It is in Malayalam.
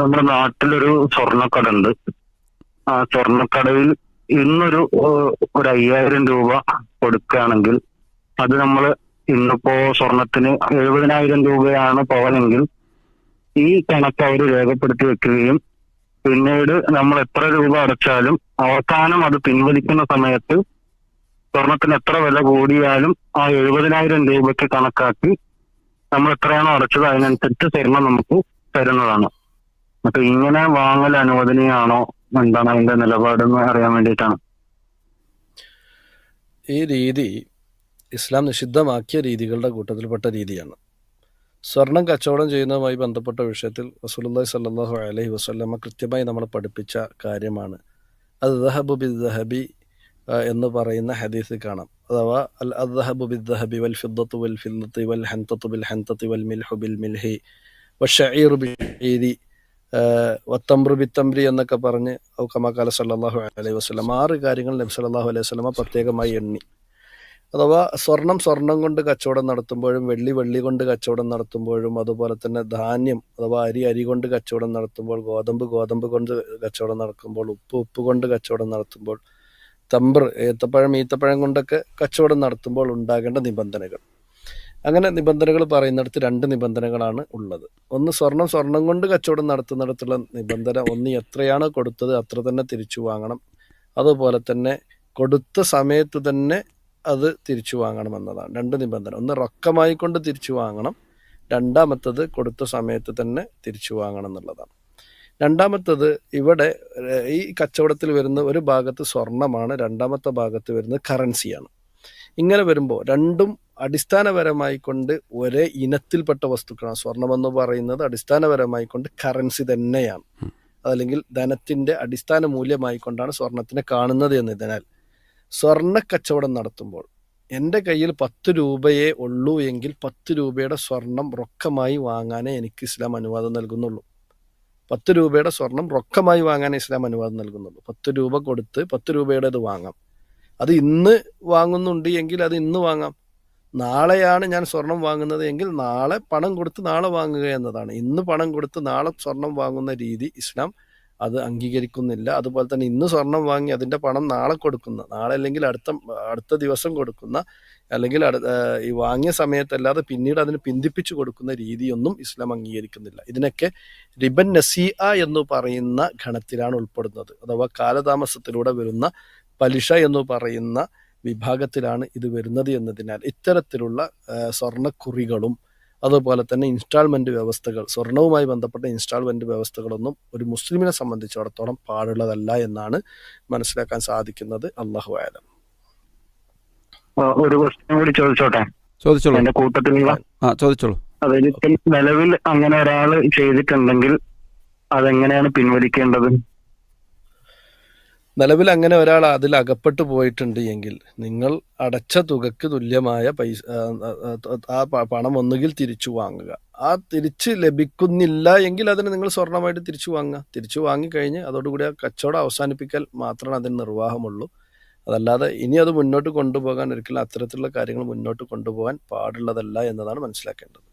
നമ്മുടെ നാട്ടിലൊരു സ്വർണക്കട ആ സ്വർണക്കടയിൽ ഇന്നൊരു ഒരു അയ്യായിരം രൂപ കൊടുക്കുകയാണെങ്കിൽ അത് നമ്മൾ ഇന്നിപ്പോ സ്വർണത്തിന് എഴുപതിനായിരം രൂപയാണ് പവനെങ്കിൽ ഈ കണക്ക് അവർ രേഖപ്പെടുത്തി വെക്കുകയും പിന്നീട് നമ്മൾ എത്ര രൂപ അടച്ചാലും അവസാനം അത് പിൻവലിക്കുന്ന സമയത്ത് സ്വർണത്തിന് എത്ര വില കൂടിയാലും ആ എഴുപതിനായിരം രൂപയ്ക്ക് കണക്കാക്കി നമ്മൾ എത്രയാണോ അടച്ചത് അതിനനുസരിച്ച് സ്വർണം നമുക്ക് തരുന്നതാണ്. അപ്പൊ ഇങ്ങനെ വാങ്ങൽ അനുവദനീയാണോ? എന്താണ് അതിന്റെ നിലപാടെന്ന് അറിയാൻ വേണ്ടിയിട്ടാണ്. ഈ രീതി ഇസ്ലാം നിഷിദ്ധമാക്കിയ രീതികളുടെ കൂട്ടത്തിൽപ്പെട്ട രീതിയാണ്. സ്വർണം കച്ചവടം ചെയ്യുന്നതുമായി ബന്ധപ്പെട്ട വിഷയത്തിൽ റസൂലുള്ളാഹി സല്ലാഹു അലൈഹി വസല്ലമ കൃത്യമായി നമ്മൾ പഠിപ്പിച്ച കാര്യമാണ്. അത് ദഹബു ബി ദഹബി എന്ന് പറയുന്ന ഹദീസിൽ കാണാം. അഥവാ അൽ അദ്ഹബു ബി ദഹബി വൽ ഫിദ്ദത്തു വൽ ഫിദ്ദത്തി വൽ ഹൻതത്തു ബിൽ ഹൻതത്തി വൽ മിൽഹു ബിൽ മിൽഹി വഷഈറു ബിൽ ഷഈരി വത്തംബ്രു ബിത്തംബ്രി എന്നൊക്കെ പറഞ്ഞ് കമാക്കാല സല്ലല്ലാഹു അലൈഹി വസല്ലം. ആറ് കാര്യങ്ങൾ നബി സല്ലല്ലാഹു അലൈഹി വസ്ലമ പ്രത്യേകമായി എണ്ണി. അഥവാ സ്വർണം സ്വർണം കൊണ്ട് കച്ചവടം നടത്തുമ്പോഴും വെള്ളി വെള്ളി കൊണ്ട് കച്ചവടം നടത്തുമ്പോഴും അതുപോലെ തന്നെ ധാന്യം അഥവാ അരി അരി കൊണ്ട് കച്ചവടം നടത്തുമ്പോൾ ഗോതമ്പ് ഗോതമ്പ് കൊണ്ട് കച്ചവടം നടക്കുമ്പോൾ ഉപ്പ് ഉപ്പ് കൊണ്ട് കച്ചവടം നടത്തുമ്പോൾ തമ്പർ ഏത്തപ്പഴം ഈത്തപ്പഴം കൊണ്ടൊക്കെ കച്ചവടം നടത്തുമ്പോൾ ഉണ്ടാകേണ്ട നിബന്ധനകൾ. അങ്ങനെ നിബന്ധനകൾ പറയുന്നിടത്ത് രണ്ട് നിബന്ധനകളാണ് ഉള്ളത്. ഒന്ന് സ്വർണം സ്വർണം കൊണ്ട് കച്ചവടം നടത്തുന്നിടത്തുള്ള നിബന്ധന. ഒന്ന് എത്രയാണ് കൊടുത്തത് അത്ര തന്നെ തിരിച്ചു വാങ്ങണം. അതുപോലെ തന്നെ കൊടുത്ത സമയത്ത് തന്നെ അത് തിരിച്ചു വാങ്ങണം എന്നതാണ് രണ്ട് നിബന്ധന. ഒന്ന് റൊക്കമായി കൊണ്ട് തിരിച്ചു വാങ്ങണം. രണ്ടാമത്തത് കൊടുത്ത സമയത്ത് തന്നെ തിരിച്ചു വാങ്ങണം എന്നുള്ളതാണ്. രണ്ടാമത്തത് ഇവിടെ ഈ കച്ചവടത്തിൽ വരുന്ന ഒരു ഭാഗത്ത് സ്വർണമാണ് രണ്ടാമത്തെ ഭാഗത്ത് വരുന്നത് കറൻസിയാണ്. ഇങ്ങനെ വരുമ്പോൾ രണ്ടും അടിസ്ഥാനപരമായി കൊണ്ട് ഒരേ ഇനത്തിൽപ്പെട്ട വസ്തുക്കളാണ്. സ്വർണം എന്ന് പറയുന്നത് അടിസ്ഥാനപരമായി കൊണ്ട് കറൻസി തന്നെയാണ് അതല്ലെങ്കിൽ ധനത്തിന്റെ അടിസ്ഥാന മൂല്യമായി കൊണ്ടാണ് സ്വർണത്തിനെ കാണുന്നത് എന്നതിനാൽ. സ്വർണ കച്ചവടം നടത്തുമ്പോൾ എന്റെ കയ്യിൽ പത്ത് രൂപയേ ഉള്ളൂ എങ്കിൽ പത്ത് രൂപയുടെ സ്വർണം റൊക്കമായി വാങ്ങാനേ എനിക്ക് ഇസ്ലാം അനുവാദം നൽകുന്നുള്ളൂ. പത്ത് രൂപയുടെ സ്വർണം റൊക്കമായി വാങ്ങാൻ ഇസ്ലാം അനുവാദം നൽകുന്നുള്ളൂ. പത്ത് രൂപ കൊടുത്ത് പത്ത് രൂപയുടെ അത് വാങ്ങാം. അത് ഇന്ന് വാങ്ങുന്നുണ്ട് എങ്കിൽ അത് ഇന്ന് വാങ്ങാം. നാളെയാണ് ഞാൻ സ്വർണം വാങ്ങുന്നത് എങ്കിൽ നാളെ പണം കൊടുത്ത് നാളെ വാങ്ങുക എന്നതാണ്. ഇന്ന് പണം കൊടുത്ത് നാളെ സ്വർണം വാങ്ങുന്ന രീതി ഇസ്ലാം അത് അംഗീകരിക്കുന്നില്ല. അതുപോലെ തന്നെ ഇന്ന് സ്വർണം വാങ്ങി അതിന്റെ പണം നാളെ കൊടുക്കുന്ന നാളെ അല്ലെങ്കിൽ അടുത്ത അടുത്ത ദിവസം കൊടുക്കുന്ന അല്ലെങ്കിൽ ഈ വാങ്ങിയ സമയത്തല്ലാതെ പിന്നീട് അതിന് പിന്തിപ്പിച്ചു കൊടുക്കുന്ന രീതിയൊന്നും ഇസ്ലാം അംഗീകരിക്കുന്നില്ല. ഇതിനൊക്കെ റിബൻ നസീഅ എന്ന് പറയുന്ന ഗണത്തിലാണ് ഉൾപ്പെടുന്നത്. അഥവാ കാലതാമസത്തിലൂടെ വരുന്ന പലിശ എന്ന് പറയുന്ന വിഭാഗത്തിലാണ് ഇത് വരുന്നത് എന്നതിനാൽ ഇത്തരത്തിലുള്ള സ്വർണക്കുറികളും സ്വർണക്കുറികളും അതുപോലെ തന്നെ ഇൻസ്റ്റാൾമെന്റ് വ്യവസ്ഥകൾ സ്വർണവുമായി ബന്ധപ്പെട്ട ഇൻസ്റ്റാൾമെന്റ് വ്യവസ്ഥകളൊന്നും ഒരു മുസ്ലിമിനെ സംബന്ധിച്ചിടത്തോളം പാടുള്ളതല്ല എന്നാണ് മനസ്സിലാക്കാൻ സാധിക്കുന്നത് അള്ളാഹു ആലം ഒരു പ്രശ്നം കൂടി ചോദിച്ചോട്ടെ? ചോദിച്ചോളൂ. എന്റെ കൂട്ടത്തിലുള്ള ആ ചോദിച്ചോളൂ. അതായത് നിലവിൽ അങ്ങനെ ഒരാൾ ചെയ്തിട്ടുണ്ടെങ്കിൽ അതെങ്ങനെയാണ് പിൻവലിക്കേണ്ടത്? നിലവിൽ അങ്ങനെ ഒരാൾ അതിൽ അകപ്പെട്ടു പോയിട്ടുണ്ട് എങ്കിൽ നിങ്ങൾ അടച്ച തുകക്ക് തുല്യമായ പൈസ ആ, പണം ഒന്നുകിൽ തിരിച്ചു വാങ്ങുക. ആ തിരിച്ച് ലഭിക്കുന്നില്ല എങ്കിൽ അതിന് നിങ്ങൾ സ്വർണമായിട്ട് തിരിച്ചു വാങ്ങുക. തിരിച്ചു വാങ്ങിക്കഴിഞ്ഞ് അതോടുകൂടി ആ കച്ചവടം അവസാനിപ്പിക്കൽ മാത്രമേ അതിന് നിർവാഹമുള്ളൂ. അതല്ലാതെ ഇനി അത് മുന്നോട്ട് കൊണ്ടുപോകാൻ ഒരിക്കലും അത്തരത്തിലുള്ള കാര്യങ്ങൾ മുന്നോട്ട് കൊണ്ടുപോകാൻ പാടുള്ളതല്ല എന്നതാണ് മനസ്സിലാക്കേണ്ടത്.